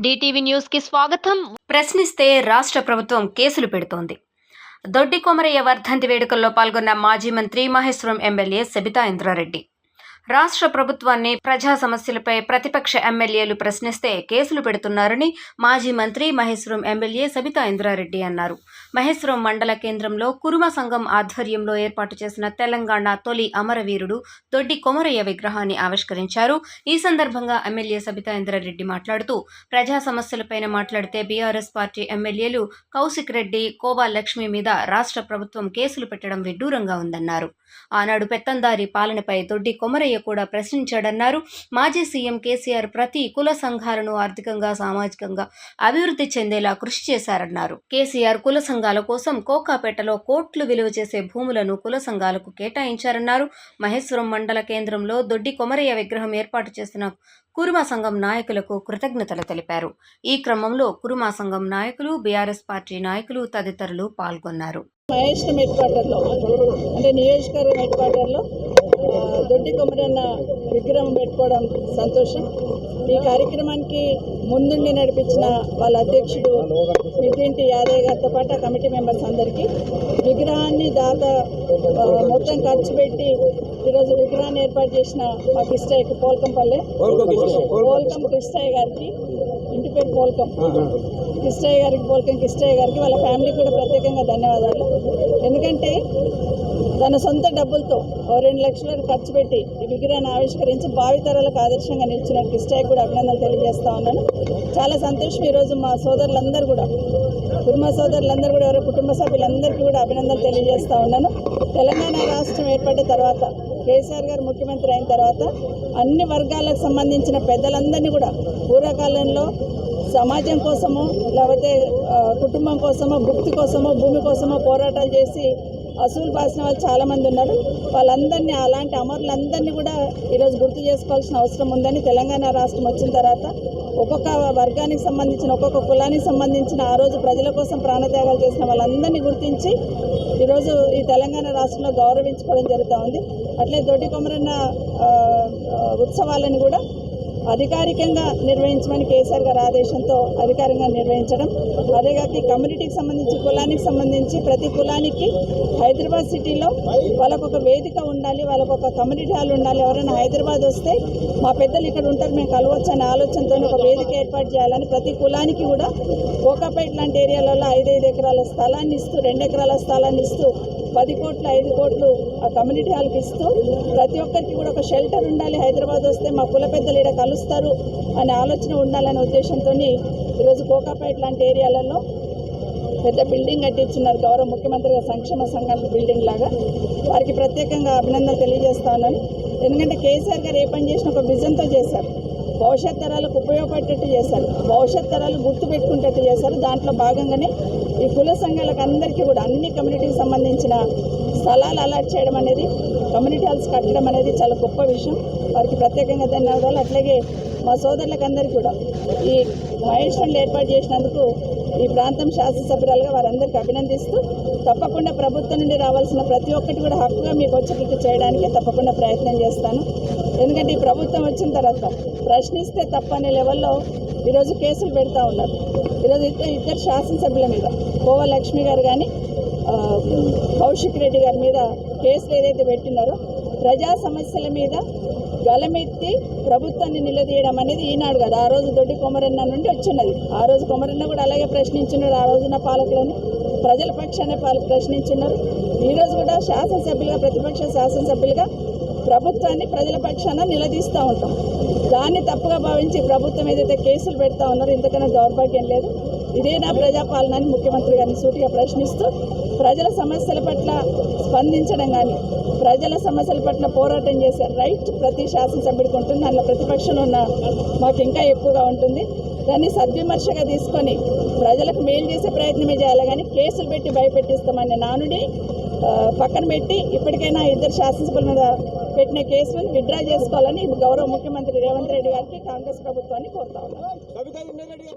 DTV న్యూస్కి స్వాగతం. ప్రశ్నిస్తే రాష్ట్ర ప్రభుత్వం కేసులు పెడుతోంది. దొడ్డి కొమరయ్య వర్ధంతి వేడుకల్లో పాల్గొన్న మాజీ మంత్రి మహేశ్వరం ఎమ్మెల్యే సబితా ఇంద్రారెడ్డి. రాష్ట్ర ప్రభుత్వాన్ని ప్రజా సమస్యలపై ప్రతిపక్ష ఎమ్మెల్యేలు ప్రశ్నిస్తే కేసులు పెడుతున్నారని మాజీ మంత్రి మహేశ్వరం ఎమ్మెల్యే సబితా ఇంద్రారెడ్డి అన్నారు. మహేశ్వరం మండల కేంద్రంలో కురుమ సంఘం ఆధ్వర్యంలో ఏర్పాటు చేసిన తెలంగాణ తొలి అమరవీరుడు దొడ్డి కొమరయ్య విగ్రహాన్ని ఆవిష్కరించారు. ఈ సందర్భంగా ఎమ్మెల్యే సబితా ఇంద్రారెడ్డి మాట్లాడుతూ ప్రజా సమస్యలపైన మాట్లాడితే బీఆర్ఎస్ పార్టీ ఎమ్మెల్యేలు కౌశిక్ రెడ్డి కోవా లక్ష్మి మీద రాష్ట్ర ప్రభుత్వం కేసులు పెట్టడం విడ్డూరంగా ఉందన్నారు. ఆనాడు పెత్తందారి పాలనపై దొడ్డి కొమరయ్య కూడా ప్రశ్నించాడన్నారు. మాజీ సీఎం కేసీఆర్ ప్రతి కుల సంఘాలను ఆర్థికంగా సామాజికంగా అభివృద్ధి చెందేలా కృషి చేశారన్నారు. కేసీఆర్ కుల సంఘాల కోసం కోకాపేటలో కోట్లు విలువ చేసే భూములను కుల సంఘాలకు కేటాయించారన్నారు. మహేశ్వరం మండల కేంద్రంలో దొడ్డి కొమరయ్య విగ్రహం ఏర్పాటు చేసిన కురుమా సంఘం నాయకులకు కృతజ్ఞతలు తెలిపారు. ఈ క్రమంలో కురుమా సంఘం నాయకులు బీఆర్ఎస్ పార్టీ నాయకులు తదితరులు పాల్గొన్నారు. మహేశ్వరం హెడ్ క్వార్టర్లో అంటే నియోజకవర్గం హెడ్ క్వార్టర్లో దొడ్డి కొమరన్న విగ్రహం పెట్టుకోవడం సంతోషం. ఈ కార్యక్రమానికి ముందుండి నడిపించిన వాళ్ళ అధ్యక్షుడు మితింటి యాదయ్య గారితో పాటు కమిటీ మెంబర్స్ అందరికీ విగ్రహాన్ని దాత మొత్తం ఖర్చు పెట్టి ఈరోజు విగ్రహాన్ని ఏర్పాటు చేసిన మా కిష్టయ్యకి పోల్కంపల్లె పోల్కం కిష్టయ్య గారికి ఇంటి పేరు పోల్కం. కిష్టయ్య గారికి పోల్కం. కిష్టయ్య గారికి వాళ్ళ ఫ్యామిలీకి కూడా ప్రత్యేకంగా ధన్యవాదాలు. ఎందుకంటే తన సొంత డబ్బులతో ఓ రెండు లక్షల ఖర్చు పెట్టి ఈ విగ్రహాన్ని ఆవిష్కరించి భావితరాలకు ఆదర్శంగా నిలిచిన కిష్టయ్య కూడా అభినందనలు తెలియజేస్తా ఉన్నాను. చాలా సంతోషం ఈరోజు మా సోదరులందరూ కూడా కుటుంబ సోదరులందరూ కూడా ఎవరో కుటుంబ సభ్యులందరికీ కూడా అభినందనలు తెలియజేస్తా ఉన్నాను. తెలంగాణ రాష్ట్రం ఏర్పడిన తర్వాత కేసీఆర్ గారు ముఖ్యమంత్రి అయిన తర్వాత అన్ని వర్గాలకు సంబంధించిన పెద్దలందరినీ కూడా పూర్వకాలంలో సమాజం కోసమో లేకపోతే కుటుంబం కోసమో భుక్తి కోసమో భూమి కోసమో పోరాటాలు చేసి అసూలు బాసిన వాళ్ళు చాలామంది ఉన్నారు. వాళ్ళందరినీ అలాంటి అమరులందరినీ కూడా ఈరోజు గుర్తు చేసుకోవాల్సిన అవసరం ఉందని తెలంగాణ రాష్ట్రం వచ్చిన తర్వాత ఒక్కొక్క వర్గానికి సంబంధించిన ఒక్కొక్క కులానికి సంబంధించిన ఆ రోజు ప్రజల కోసం ప్రాణత్యాగాలు చేసిన వాళ్ళందరినీ గుర్తించి ఈరోజు ఈ తెలంగాణ రాష్ట్రంలో గౌరవించుకోవడం జరుగుతూ ఉంది. అట్లే దొడ్డి కొమరన్న ఉత్సవాలను కూడా అధికారికంగా నిర్వహించమని కేసీఆర్ గారి ఆదేశంతో అధికారికంగా నిర్వహించడం. అదేగాక కమ్యూనిటీకి సంబంధించి కులానికి సంబంధించి ప్రతి కులానికి హైదరాబాద్ సిటీలో వాళ్ళకు ఒక వేదిక ఉండాలి వాళ్ళకు ఒక కమ్యూనిటీ హాల్ ఉండాలి. ఎవరైనా హైదరాబాద్ వస్తే మా పెద్దలు ఇక్కడ ఉంటారు మేము కలవచ్చు అనే ఆలోచనతో ఒక వేదిక ఏర్పాటు చేయాలని ప్రతి కులానికి కూడా కోకాపేట లాంటి ఏరియాలలో ఐదైదు ఎకరాల స్థలాన్ని ఇస్తూ రెండు ఎకరాల స్థలాన్ని ఇస్తూ పది కోట్లు ఐదు కోట్లు ఆ కమ్యూనిటీ హాల్కి ఇస్తూ ప్రతి ఒక్కరికి కూడా ఒక షెల్టర్ ఉండాలి. హైదరాబాద్ వస్తే మా కుల పెద్దలు ఇక్కడ కలుస్తారు అనే ఆలోచన ఉండాలనే ఉద్దేశంతో ఈరోజు కోకాపేట లాంటి ఏరియాలలో పెద్ద బిల్డింగ్ కట్టించున్నారు. గౌరవ ముఖ్యమంత్రి సంక్షేమ సంఘాల బిల్డింగ్ లాగా. వారికి ప్రత్యేకంగా అభినందన తెలియజేస్తా ఉన్నాను. ఎందుకంటే కేసీఆర్ గారు ఏ పని చేసినా ఒక విజన్తో చేశారు. భవిష్యత్ తరాలకు ఉపయోగపడేటట్టు చేశారు భవిష్యత్ తరాలు గుర్తు పెట్టుకునేటట్టు చేశారు దాంట్లో భాగంగానే ఈ కుల సంఘాలకు అందరికీ కూడా అన్ని కమ్యూనిటీకి సంబంధించిన స్థలాలు అలాట్ చేయడం అనేది కమ్యూనిటీ హాల్స్ కట్టడం అనేది చాలా గొప్ప విషయం. వారికి ప్రత్యేకంగా ధన్యవాదాలు. అట్లాగే మా సోదరులకు అందరికీ కూడా ఈ మహేష్ ఫండ్ ఏర్పాటు చేసినందుకు ఈ ప్రాంతం శాసనసభ్యురాలుగా వారందరికీ అభినందిస్తూ తప్పకుండా ప్రభుత్వం నుండి రావాల్సిన ప్రతి ఒక్కటి కూడా హక్కుగా మీకు వచ్చేటట్టు చేయడానికి తప్పకుండా ప్రయత్నం చేస్తాను. ఎందుకంటే ఈ ప్రభుత్వం వచ్చిన తర్వాత ప్రశ్నిస్తే తప్పనే లెవెల్లో ఈరోజు కేసులు పెడతా ఉన్నారు. ఈరోజు ఇద్దరు ఇద్దరు శాసనసభ్యుల మీద కోవ లక్ష్మి గారు కానీ కౌశిక్ రెడ్డి గారి మీద కేసులు ఏదైతే పెట్టినారో ప్రజా సమస్యల మీద గలమెత్తి ప్రభుత్వాన్ని నిలదీయడం అనేది ఈనాడు కదా. ఆ రోజు దొడ్డి కొమరన్న నుండి వచ్చిన్నది ఆ రోజు కొమరన్న కూడా అలాగే ప్రశ్నించినాడు. ఆ రోజున పాలకులని ప్రజల పక్షాన్ని పాలు ప్రశ్నించున్నారు ఈరోజు కూడా శాసనసభ్యులుగా ప్రతిపక్ష శాసనసభ్యులుగా ప్రభుత్వాన్ని ప్రజల పక్షాన నిలదీస్తూ ఉంటాం. దాన్ని తప్పుగా భావించి ప్రభుత్వం ఏదైతే కేసులు పెడతా ఉన్నారో ఇంతకన్నా దౌర్భాగ్యం లేదు. ఇదే నా ప్రజాపాలన అని ముఖ్యమంత్రి గారిని సూటిగా ప్రశ్నిస్తూ ప్రజల సమస్యల పట్ల స్పందించడం కానీ ప్రజల సమస్యల పట్ల పోరాటం చేసే రైట్ ప్రతి శాసనసభ్యుడికి ఉంటుంది. దానిలో ప్రతిపక్షంలో ఉన్న మాకు ఇంకా ఎక్కువగా ఉంటుంది. దాన్ని సద్విమర్శగా తీసుకొని ప్రజలకు మేలు చేసే ప్రయత్నమే చేయాలి. కానీ కేసులు పెట్టి భయపెట్టిస్తామని నానుడి పక్కన పెట్టి ఇప్పటికైనా ఇద్దరు శాసనసభల మీద పెట్టిన కేసులను విత్డ్రా చేసుకోవాలని గౌరవ ముఖ్యమంత్రి రేవంత్ రెడ్డి గారికి కాంగ్రెస్ ప్రభుత్వాన్ని కోరుతా ఉన్నాను